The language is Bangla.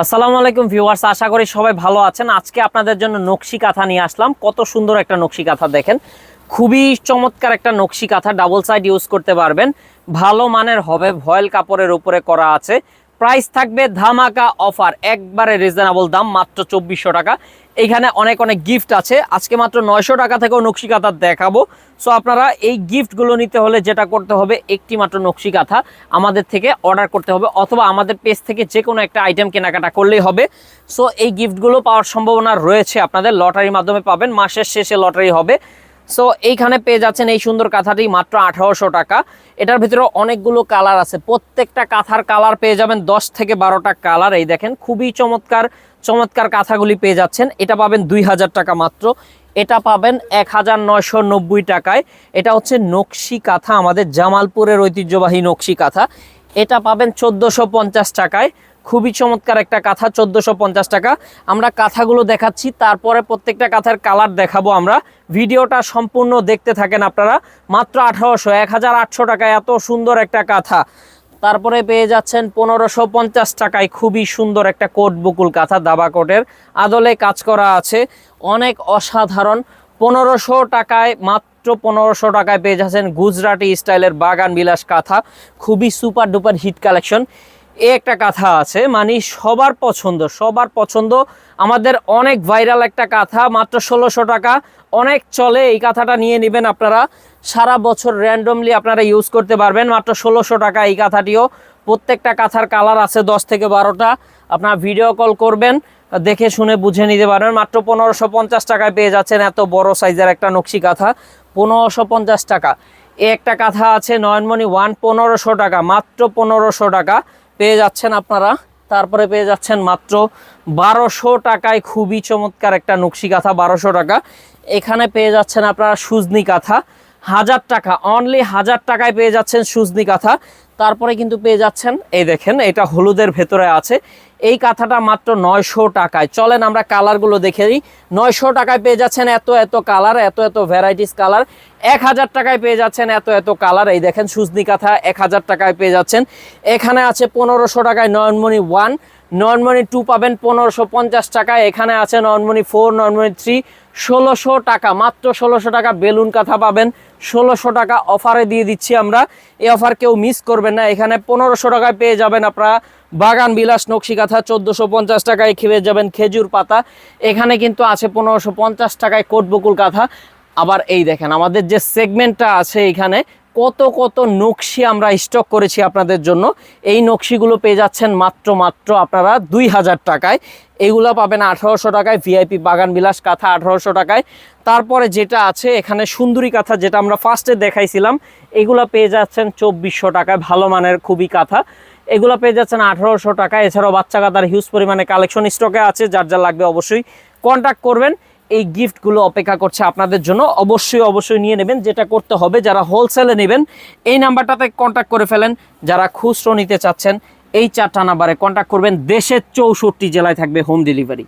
আসসালামু আলাইকুম ভিউয়ার্স, আশা করি সবাই ভালো আছেন। আজকে আপনাদের জন্য নকশি কাঁথা নিয়ে আসলাম। কত সুন্দর একটা নকশি কাঁথা দেখেন। খুবই চমৎকার একটা নকশি কাঁথা ডাবল সাইড ইউজ করতে পারবেন। ভালো মানের হবে, ভয়েল কাপড়ের উপরে করা আছে। প্রাইস থাকবে ধামাকা অফার, একবারে রিজনেবল দাম, মাত্র চব্বিশশো টাকা। এখানে অনেক অনেক গিফট আছে, আজকে মাত্র নয়শো টাকা থেকেও নকশি কাঁথা দেখাবো। সো আপনারা এই গিফটগুলো নিতে হলে যেটা করতে হবে, একটি মাত্র নকশি কাঁথা আমাদের থেকে অর্ডার করতে হবে, অথবা আমাদের পেজ থেকে যে কোনো একটা আইটেম কেনাকাটা করলেই হবে। সো এই গিফটগুলো পাওয়ার সম্ভাবনা রয়েছে আপনাদের লটারির মাধ্যমে পাবেন, মাসের শেষে লটারি হবে। সো এইখানে পেয়ে যাচ্ছেন এই সুন্দর কাঁথাটি মাত্র আঠারোশো টাকা। এটার ভিতরে অনেকগুলো কালার আছে। প্রত্যেকটা কাঁথার কালার পেয়ে যাবেন দশ থেকে বারোটা কালার। এই দেখেন, খুবই চমৎকার চমৎকার কাঁথাগুলি পেয়ে যাচ্ছেন। এটা পাবেন দুই হাজার টাকা মাত্র। এটা পাবেন এক হাজার নয়শো নব্বই টাকায়। এটা হচ্ছে নকশি কাঁথা, আমাদের জামালপুরের ঐতিহ্যবাহী নকশি কাঁথা। এটা পাবেন চোদ্দোশো পঞ্চাশ টাকায়। খুবই চমৎকার একটা কাঁথা, চোদ্দোশো পঞ্চাশ টাকা। আমরা কাঁথাগুলো দেখাচ্ছি, তারপরে প্রত্যেকটা কাঁথার কালার দেখাবো আমরা। ভিডিওটা সম্পূর্ণ দেখতে থাকেন আপনারা। মাত্র আঠারোশো এক হাজার আটশো টাকায় এত সুন্দর একটা কাঁথা। তারপরে পেয়ে যাচ্ছেন পনেরোশো পঞ্চাশ টাকায় খুবই সুন্দর একটা কোট বকুল কাঁথা, দাবা কোটের। আদলে কাজ করা আছে। অনেক অসাধারণ। পনেরোশো টাকায়, মাত্র পনেরোশো টাকায় পেয়ে যাচ্ছেন গুজরাটি স্টাইলের বাগান বিলাস কাঁথা। খুবই সুপার ডুপার হিট কালেকশন। এ একটা কাঁথা আছে মানে সবার পছন্দ সবার পছন্দ। আমাদের অনেক ভাইরাল একটা কাঁথা, মাত্র ষোলোশো টাকা। অনেক চলে, এই কাঁথাটা নিয়ে নেবেন আপনারা। সারা বছর র্যান্ডমলি আপনারা ইউজ করতে পারবেন, মাত্র ষোলোশো টাকা এই কাঁথাটিও। প্রত্যেকটা কাঁথার কালার আছে দশ থেকে বারোটা। আপনারা ভিডিও কল করবেন, দেখে শুনে বুঝে নিতে পারবেন। মাত্র পনেরোশো পঞ্চাশ টাকায় পেয়ে যাচ্ছেন এত বড় সাইজের একটা নকশি কাঁথা। পনেরোশো পঞ্চাশ টাকা। এ একটা কাঁথা আছে নয়নমণি ওয়ান পনেরোশো টাকা, মাত্র পনেরোশো টাকা। পেয়ে যাচ্ছেন আপনারা। তারপরে পেয়ে যাচ্ছেন মাত্র বারোশো টাকায় খুবই চমৎকার একটা নকশি কাঁথা, বারোশো টাকা। এখানে পেয়ে যাচ্ছেন আপনারা সুজনি কাঁথা, হাজার টাকা অনলি হাজার টাকায় পেয়ে যাচ্ছেন সুজনি কাঁথা। তারপরে কিন্তু পেয়ে যাচ্ছেন, এই দেখেন, এটা হলুদের ভেতরে আছে। এই কাঁথাটা মাত্র নয়শো টাকায়। চলেন আমরা কালারগুলো দেখে নিই নয়শো টাকায় পেয়ে যাচ্ছেন এত এত কালার, এত এত ভ্যারাইটিস কালার। এক হাজার টাকায় পেয়ে যাচ্ছেন এত এত কালার। এই দেখেন, সুজনি কাঁথা এক হাজার টাকায় পেয়ে যাচ্ছেন। এখানে আছে পনেরোশো টাকায় নয়নমণি ওয়ান নয়নমণি টু পাবেন পনেরোশো পঞ্চাশ টাকায়। এখানে আছে নয়নমণি ফোর নয়নমণি থ্রি ষোলোশো টাকা, মাত্র ষোলোশো টাকা বেলুন কাঁথা পাবেন। ষোলোশো টাকা অফারে দিয়ে দিচ্ছি আমরা। এই অফার কেউ মিস করবেন না। এখানে পনেরোশো টাকায় পেয়ে যাবেন আপনারা বাগান বিলাস নকশি কাঁথা, চোদ্দোশো পঞ্চাশ টাকায় খেয়ে যাবেন খেজুর পাতা। এখানে কিন্তু আছে পনেরোশো পঞ্চাশ টাকায় কোটবকুল কাঁথা। আবার এই দেখেন, আমাদের যে সেগমেন্টটা আছে এখানে কত কত নকশি আমরা স্টক করেছি আপনাদের জন্য। এই নকশিগুলো পেয়ে যাচ্ছেন মাত্র মাত্র আপনারা দুই হাজার টাকায়। এগুলো পাবেন আঠারোশো টাকায় ভিআইপি বাগান বিলাস কাঁথা আঠারোশো টাকায়। তারপরে যেটা আছে, এখানে সুন্দরী কাঁথা যেটা আমরা ফার্স্টে দেখাইছিলাম, এগুলো পেয়ে যাচ্ছেন চব্বিশশো টাকায়, ভালো মানের খুবই কাঁথা। এগুলো পেয়ে যাচ্ছেন আঠারোশো টাকা এছাড়াও বাচ্চা কাতার হিউজ পরিমাণে কালেকশন স্টকে আছে, যার যা লাগবে অবশ্যই কন্ট্যাক্ট করবেন। এই গিফটগুলো অপেক্ষা করছে আপনাদের জন্য। অবশ্যই অবশ্যই নিয়ে নেবেন, যেটা করতে হবে, যারা হোলসেলে নেবেন, এই নাম্বারটাতে কন্ট্যাক্ট করে ফেলেন। যারা খুচরো নিতে চাচ্ছেন, এই চারটা নাম্বারে কন্ট্যাক্ট করবেন। দেশের চৌষট্টি জেলায় থাকবে হোম ডেলিভারি